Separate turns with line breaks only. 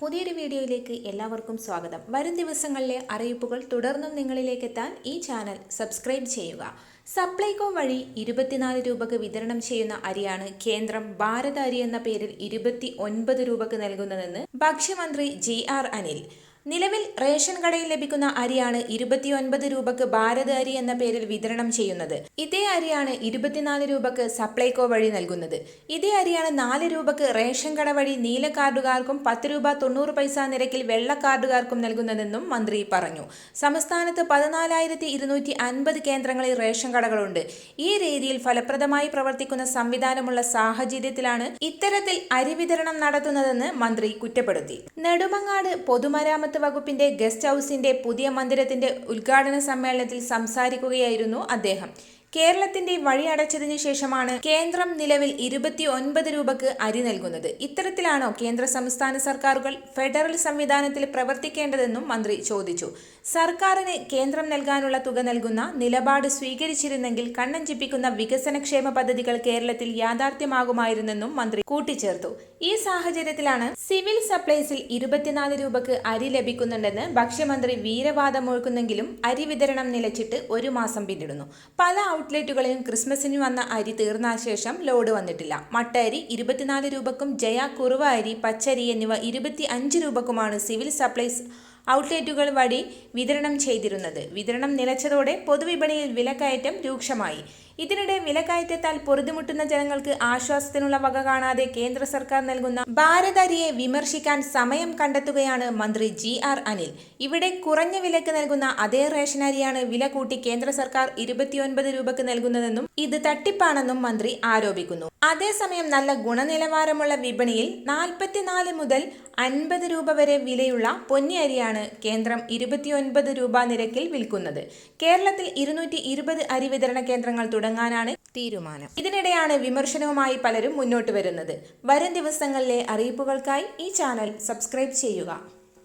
പുതിയൊരു വീഡിയോയിലേക്ക് എല്ലാവർക്കും സ്വാഗതം. വരും ദിവസങ്ങളിലെ അറിയിപ്പുകൾ തുടർന്നും നിങ്ങളിലേക്ക് എത്താൻ ഈ ചാനൽ സബ്സ്ക്രൈബ് ചെയ്യുക. സപ്ലൈകോ വഴി ഇരുപത്തിനാല് രൂപക്ക് വിതരണം ചെയ്യുന്ന അരിയാണ് കേന്ദ്രം ഭാരത അരി എന്ന പേരിൽ ഇരുപത്തി ഒൻപത് രൂപക്ക് നൽകുന്നതെന്ന് ഭക്ഷ്യമന്ത്രി ജി ആർ അനിൽ. നിലവിൽ റേഷൻ കടയിൽ ലഭിക്കുന്ന അരിയാണ് ഇരുപത്തിയൊൻപത് രൂപക്ക് ഭാരത് അരി എന്ന പേരിൽ വിതരണം ചെയ്യുന്നത്. ഇതേ അരിയാണ് ഇരുപത്തിനാല് രൂപക്ക് സപ്ലൈകോ വഴി നൽകുന്നത്. ഇതേ അരിയാണ് നാല് രൂപക്ക് റേഷൻ കട വഴി നീല കാർഡുകാർക്കും പത്ത് രൂപ തൊണ്ണൂറ് പൈസ നിരക്കിൽ വെള്ള കാർഡുകാർക്കും നൽകുന്നതെന്നും മന്ത്രി പറഞ്ഞു. സംസ്ഥാനത്ത് പതിനാലായിരത്തി ഇരുന്നൂറ്റി അൻപത് കേന്ദ്രങ്ങളിൽ റേഷൻ കടകളുണ്ട്. ഈ രീതിയിൽ ഫലപ്രദമായി പ്രവർത്തിക്കുന്ന സംവിധാനമുള്ള സാഹചര്യത്തിലാണ് ഇത്തരത്തിൽ അരി വിതരണം നടത്തുന്നതെന്ന് മന്ത്രി കുറ്റപ്പെടുത്തി. നെടുമങ്ങാട് പൊതുമരാമത്ത് വകുപ്പിന്റെ ഗസ്റ്റ് ഹൌസിന്റെ പുതിയ മന്ദിരത്തിന്റെ ഉദ്ഘാടന സമ്മേളനത്തിൽ സംസാരിക്കുകയായിരുന്നു അദ്ദേഹം. കേരളത്തിന്റെ വഴി അടച്ചതിനു ശേഷമാണ് കേന്ദ്രം നിലവിൽ ഇരുപത്തി ഒൻപത് രൂപക്ക് അരി നൽകുന്നത്. ഇത്തരത്തിലാണോ കേന്ദ്ര സംസ്ഥാന സർക്കാരുകൾ ഫെഡറൽ സംവിധാനത്തിൽ പ്രവർത്തിക്കേണ്ടതെന്നും മന്ത്രി ചോദിച്ചു. സർക്കാരിന് കേന്ദ്രം നൽകാനുള്ള തുക നൽകുന്ന നിലപാട് സ്വീകരിച്ചിരുന്നെങ്കിൽ കണ്ണഞ്ചിപ്പിക്കുന്ന വികസനക്ഷേമ പദ്ധതികൾ കേരളത്തിൽ യാഥാർത്ഥ്യമാകുമായിരുന്നെന്നും മന്ത്രി കൂട്ടിച്ചേർത്തു. ഈ സാഹചര്യത്തിലാണ് സിവിൽ സപ്ലൈസിൽ ഇരുപത്തിനാല് രൂപക്ക് അരി ലഭിക്കുന്നുണ്ടെന്ന് ഭക്ഷ്യമന്ത്രി വീരവാദം വീരവാദമൊഴുക്കുന്നെങ്കിലും അരി വിതരണം നിലച്ചിട്ട് ഒരു മാസം പിന്നിടുന്നു. പല ഔട്ട്ലെറ്റുകളിലും ക്രിസ്മസിന് വന്ന അരി തീർന്ന ശേഷം ലോഡ് വന്നിട്ടില്ല. മട്ട അരി ഇരുപത്തിനാല് രൂപക്കും ജയ കുറുവ അരി പച്ചരി എന്നിവ ഇരുപത്തി അഞ്ച് രൂപക്കുമാണ് സിവിൽ സപ്ലൈസ് ഔട്ട്ലെറ്റുകൾ വഴി വിതരണം ചെയ്തിരുന്നത്. വിതരണം നിലച്ചതോടെ പൊതുവിപണിയിൽ വിലക്കയറ്റം രൂക്ഷമായി. ഇതിനിടെ വിലക്കയറ്റത്താൽ പൊറുതിമുട്ടുന്ന ജനങ്ങൾക്ക് ആശ്വാസത്തിനുള്ള വക കാണാതെ കേന്ദ്ര സർക്കാർ നൽകുന്ന ഭാരതരിയെ വിമർശിക്കാൻ സമയം കണ്ടെത്തുകയാണ് മന്ത്രി ജി ആർ അനിൽ. ഇവിടെ കുറഞ്ഞ വിലക്ക് നൽകുന്ന അതേ റേഷൻ അരിയാണ് വില കൂട്ടി കേന്ദ്ര സർക്കാർ ഇരുപത്തിയൊൻപത് രൂപക്ക് നൽകുന്നതെന്നും ഇത് തട്ടിപ്പാണെന്നും മന്ത്രി ആരോപിക്കുന്നു. അതേസമയം നല്ല ഗുണനിലവാരമുള്ള വിപണിയിൽ നാൽപ്പത്തിനാല് മുതൽ അൻപത് രൂപ വരെ വിലയുള്ള പൊന്നി അരിയാണ് കേന്ദ്രം ഇരുപത്തിയൊൻപത് രൂപ നിരക്കിൽ വിൽക്കുന്നത്. കേരളത്തിൽ ഇരുന്നൂറ്റി ഇരുപത് അരി വിതരണ കേന്ദ്രങ്ങൾ തുടങ്ങാനാണ് തീരുമാനം. ഇതിനിടെയാണ് വിമർശനവുമായി പലരും മുന്നോട്ട് വരുന്നത്. വരും ദിവസങ്ങളിലെ അറിയിപ്പുകൾക്കായി ഈ ചാനൽ സബ്സ്ക്രൈബ് ചെയ്യുക.